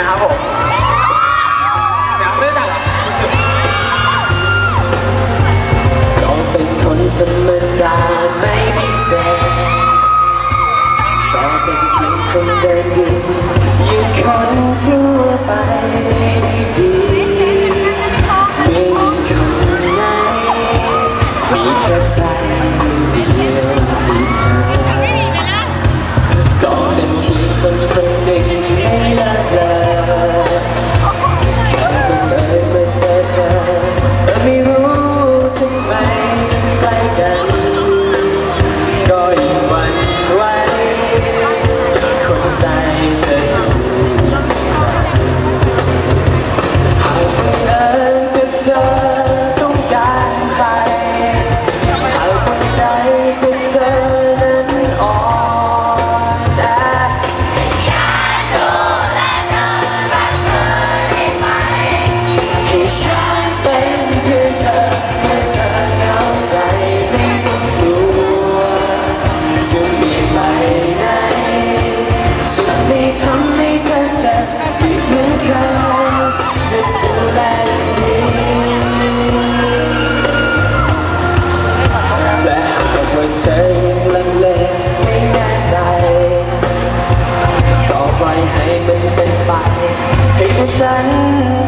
นะครับผมเป็นคนธรรมดาไม่พิเศษก็เป็นเพียงคนเดินดินอยู่คนทั่วไปไม่ได้ดีไม่ดีคำไหนมีแค่ใจ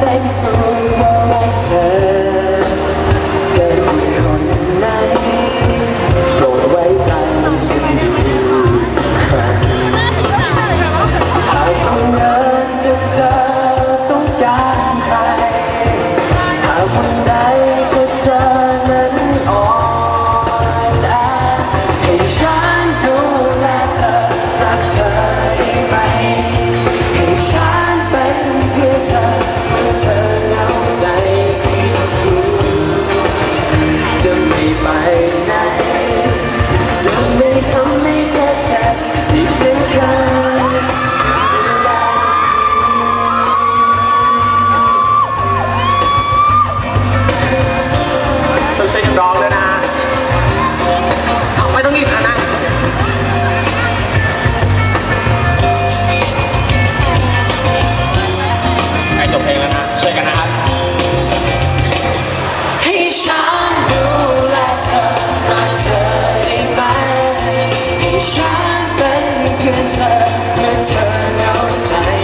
baby, soon you're my turn. จบเพลงแล้วนะ ช่วยกันนะครับ ให้ฉันดูแลเธอรัเธอได้ไหมให้ฉันเป็นเพื่อนเธอเมื่อเธอเหงาใจ